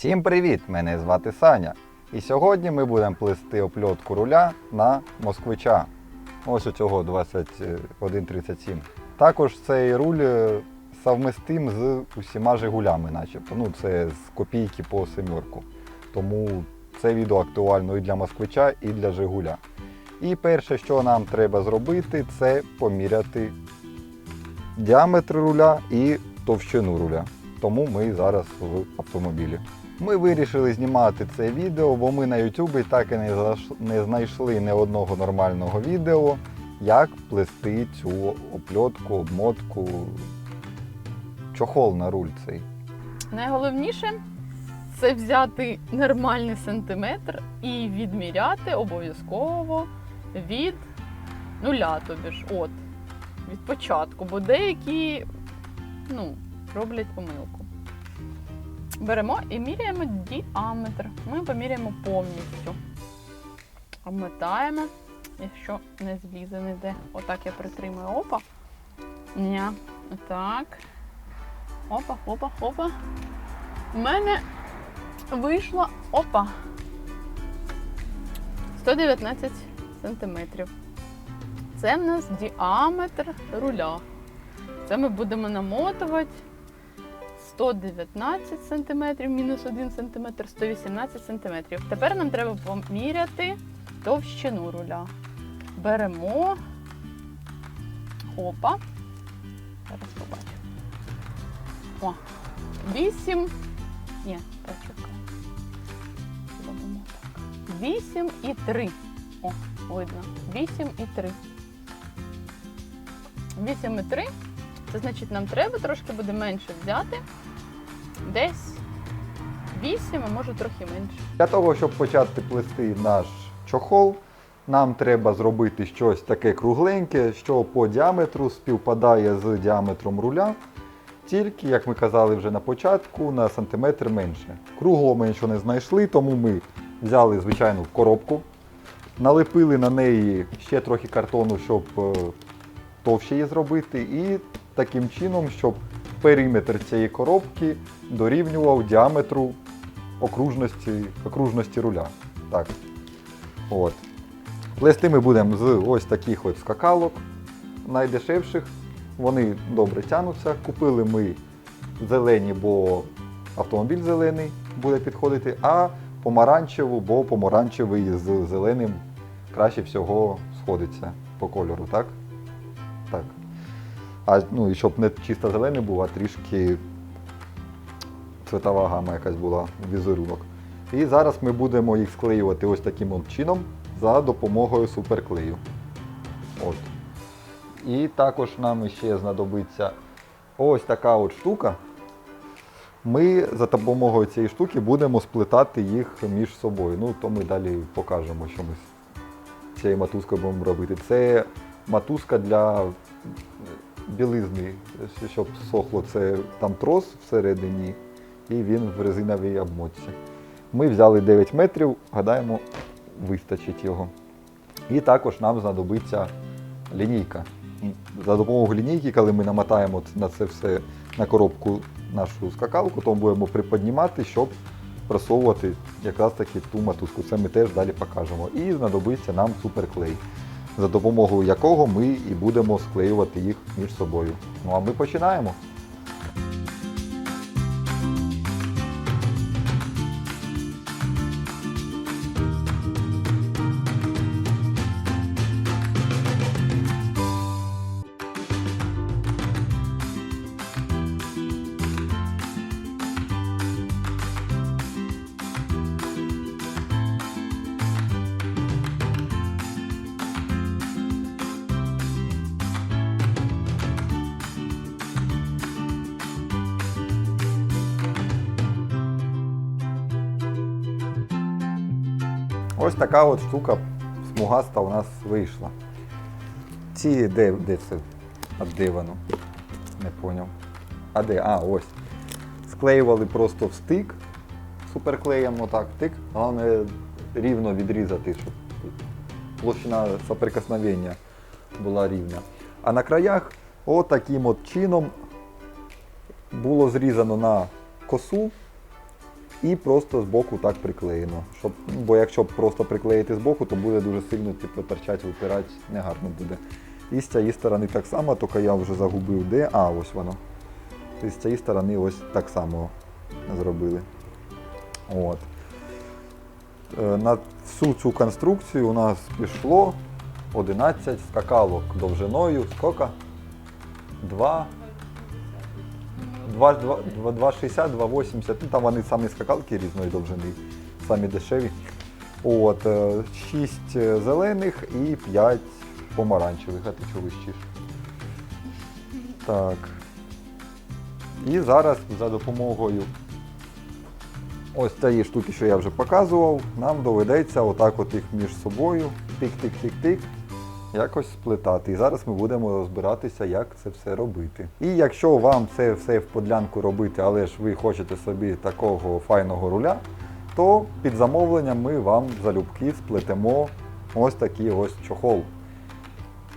Всім привіт! Мене звати Саня. І сьогодні ми будемо плести опльотку руля на москвича. Ось у цього 2137. Також цей руль е, совместим з усіма Жигулями, начебто. Ну, це з копійки по семерку. Тому це відео актуально і для москвича, і для Жигуля. І перше, що нам треба зробити, це поміряти діаметр руля і товщину руля. Тому ми зараз в автомобілі. Ми вирішили знімати це відео, бо ми на YouTube так і не, знайшли ні одного нормального відео, як плести цю опльотку, обмотку, чохол на руль цей. Найголовніше це взяти нормальний сантиметр і відміряти обов'язково від нуля, тобі ж от, від початку, бо деякі ну, роблять помилку. Беремо і міряємо діаметр. Ми поміряємо повністю. Обмотаємо, якщо не злізе ніде. Отак я притримую. Опа. Ня. Отак. Опа, опа, опа. У мене вийшло опа. 119 сантиметрів. Це в нас діаметр руля. Це ми будемо намотувати 119 сантиметрів, мінус 1 сантиметр, 118 сантиметрів. Тепер нам треба поміряти товщину руля. Беремо. Опа. Зараз побачимо. О, 8. Ні, почекай. Зробимо так. 8 і 3. О, видно. 8 і 3. 8 і 3. Це значить, нам треба трошки буде менше взяти. Десь 8, а може трохи менше. Для того, щоб почати плести наш чохол, нам треба зробити щось таке кругленьке, що по діаметру співпадає з діаметром руля. Тільки, як ми казали вже на початку, на сантиметр менше. Круглого ми нічого не знайшли, тому ми взяли звичайну коробку, налепили на неї ще трохи картону, щоб е, товще її зробити, і таким чином, щоб периметр цієї коробки дорівнював діаметру окружності, окружності руля. Так. От. Плести ми будемо з ось таких от скакалок, найдешевших. Вони добре тянуться. Купили ми зелені, бо автомобіль зелений буде підходити, а помаранчеву, бо помаранчевий з зеленим краще всього сходиться по кольору, так? Так. А ну, і щоб не чисто зелений був, а трішки цветова гама якась була, візерунок. І зараз ми будемо їх склеювати ось таким от чином за допомогою суперклею. От. І також нам ще знадобиться ось така от штука. Ми за допомогою цієї штуки будемо сплетати їх між собою. Ну, то ми далі покажемо, що ми з цією матузкою будемо робити. Це матузка для білизни, щоб сохло. Це там трос всередині, і він в резиновій обмотці. Ми взяли 9 метрів, гадаємо, вистачить його. І також нам знадобиться лінійка. За допомогою лінійки, коли ми намотаємо на це все на коробку нашу скакалку, то будемо приподнімати, щоб просовувати якраз таки ту матузку. Це ми теж далі покажемо. І знадобиться нам суперклей, за допомогою якого ми і будемо склеювати їх між собою. Ну а ми починаємо. Ось така от штука смугаста у нас вийшла. Ці де, де це? Воно? Не поняв. А де? А, ось. Склеювали просто в стик суперклеєм, отак, тик. Головне рівно відрізати, щоб площина соприкосновення була рівна. А на краях отаким от чином було зрізано на косу і просто збоку так приклеєно. Щоб, бо якщо просто приклеїти збоку, то буде дуже сильно типу, торчать, випирати, негарно буде. І з цієї сторони так само, тільки я вже загубив де. А, ось воно. І з цієї сторони ось так само зробили. От. Е, На всю цю конструкцію у нас пішло 11 скакалок довжиною. Скільки? 2. 2,60, 2,80, ну там вони самі скакалки різної довжини, самі дешеві. От, 6 зелених і 5 помаранчевих, а ти чого вищиш? Так. І зараз за допомогою ось цієї штуки, що я вже показував, нам доведеться отак от їх між собою тик-тик-тик-тик якось сплетати. І зараз ми будемо розбиратися, як це все робити. І якщо вам це все в подлянку робити, але ж ви хочете собі такого файного руля, то під замовленням ми вам залюбки сплетемо ось такий ось чохол.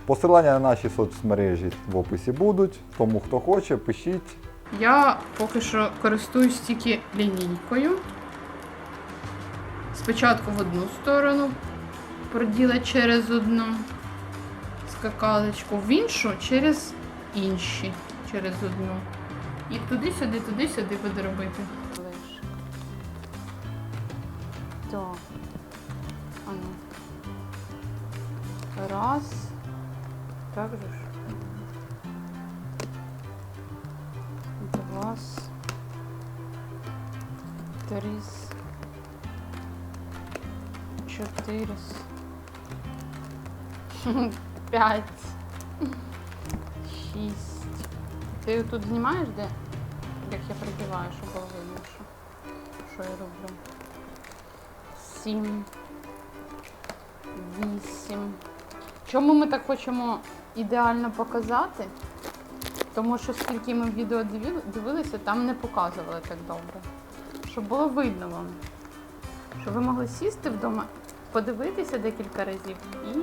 Посилання на наші соцмережі в описі будуть, тому хто хоче, пишіть. Я поки що користуюсь тільки лінійкою. Спочатку в одну сторону проділа через одну скакалочку, в іншу через інші, через одну. І туди-сюди, туди-сюди буду робити. Так. Ану. Раз. Так же ж. Два. Три. Чотири. П'ять. Шість. Ти тут знімаєш де? Як я прибиваю, щоб було видно, що, що я роблю. Сім. Вісім. Чому ми так хочемо ідеально показати? Тому що скільки ми відео дивилися, там не показували так добре. Щоб було видно вам. Щоб ви могли сісти вдома, подивитися декілька разів і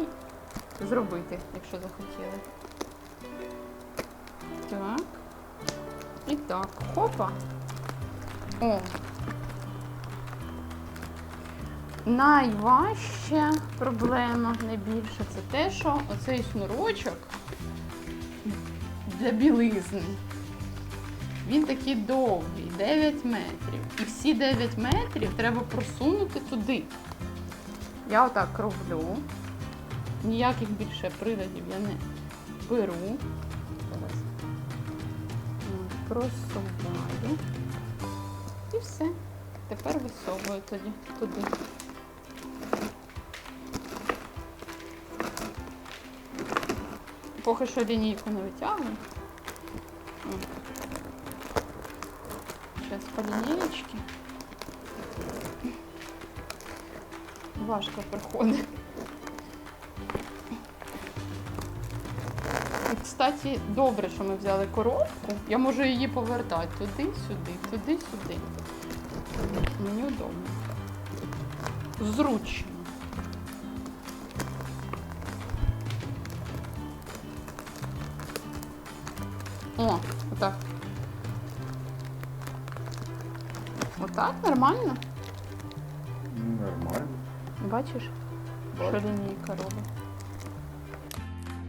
зробити, якщо захотіли. Так. І так. Хопа. О. Найважча проблема, найбільше, це те, що оцей шнурочок для білизни. Він такий довгий, 9 метрів. І всі 9 метрів треба просунути туди. Я отак роблю. Ніяких більше приладів я не беру. Зараз. Просуваю. І все. Тепер висовую тоді туди. Поки що лінійку не витягую. Зараз по лінієчки. Важко проходить. Кстати, добре, що ми взяли коробку. Я можу її повертати туди-сюди, туди-сюди. Мені удобно. Зручно. О, отак. Отак нормально? Нормально. Бачиш, що лінійка робить?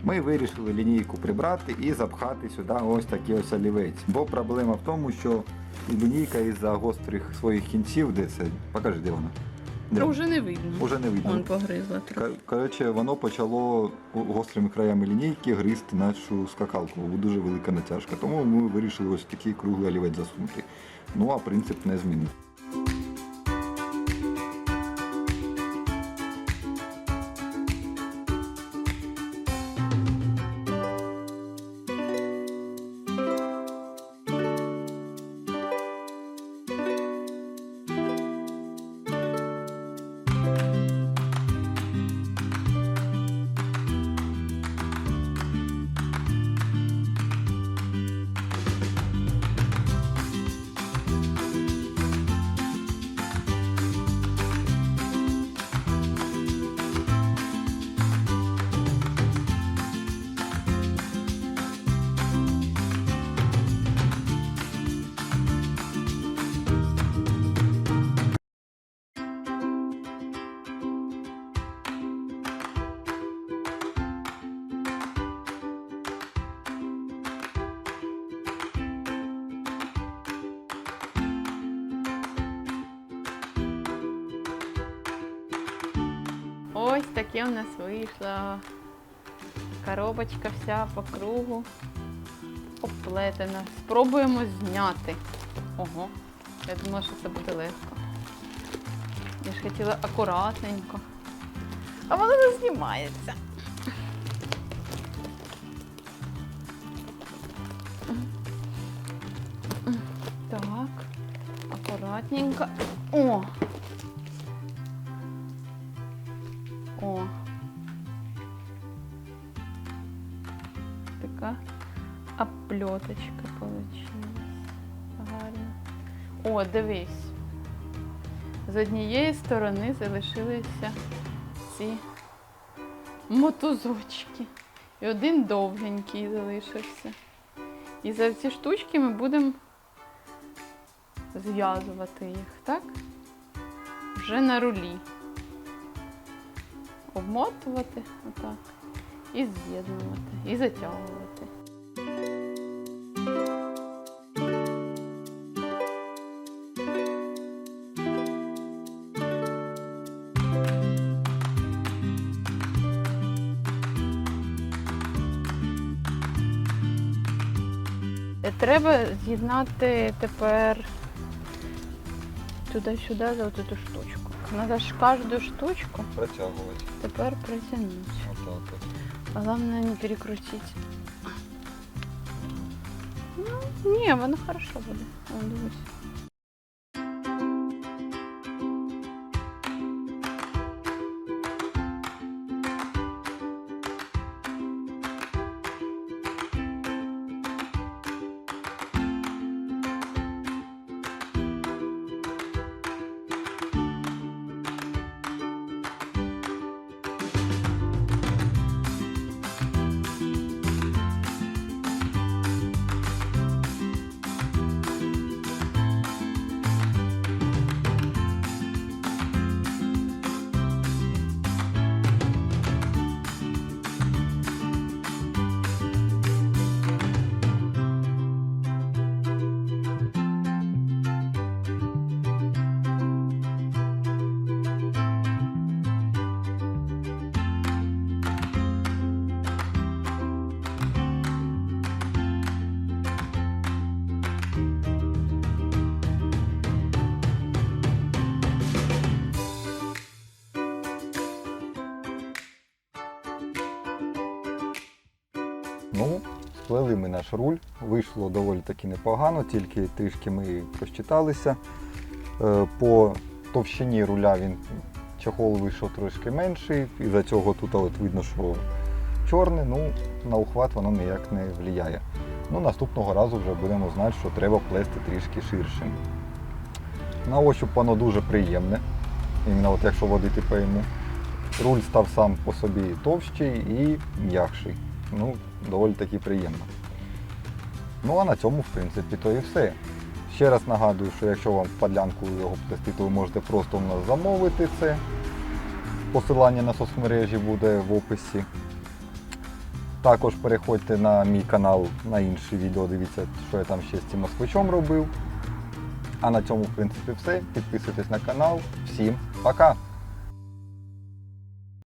Ми вирішили лінійку прибрати і запхати сюди ось такий ось олівець. Бо проблема в тому, що лінійка із-за гострих своїх кінців, де це? Покажи, де вона? Де? Та вже не видно. Уже не видно. Он погризла трохи. Коротше, воно почало гострими краями лінійки гризти нашу скакалку. Дуже велика натяжка. Тому ми вирішили ось такий круглий олівець засунути. Ну а принцип не змінив. Ось таке у нас вийшло. Коробочка вся по кругу оплетена. Спробуємо зняти. Ого, я думала, що це буде легко. Я ж хотіла акуратненько. А воно не знімається. Так, акуратненько. О. О, дивись. З однієї сторони залишилися ці мотузочки. І один довгенький залишився. І за ці штучки ми будемо зв'язувати їх, так? Вже на рулі. Обмотувати отак. І з'єднувати, і затягувати. Треба з'єднати тепер туди-сюди за цю штучку. Треба ж кожну штучку Протягувати. тепер притягнути. Отак от. А не перекрутити. Ну, ні, воно хорошо буде. я дивись. Сплели ми наш руль. Вийшло доволі таки непогано, тільки трішки ми просчиталися. Е, По товщині руля він чехол вийшов трошки менший, і за цього тут от видно, що чорне, ну на ухват воно ніяк не впливає. Ну, наступного разу вже будемо знати, що треба плести трішки ширшим. На ощуп воно дуже приємне. Іменно от якщо водити по йому. Руль став сам по собі товщий і м'якший. Ну, доволі таки приємно. Ну а на цьому, в принципі, то і все. Ще раз нагадую, що якщо вам в подлянку його плести, то ви можете просто у нас замовити це. Посилання на соцмережі буде в описі. Також переходьте на мій канал на інші відео, дивіться, що я там ще з цим москвичом робив. А на цьому, в принципі, все. Підписуйтесь на канал. Всім пока!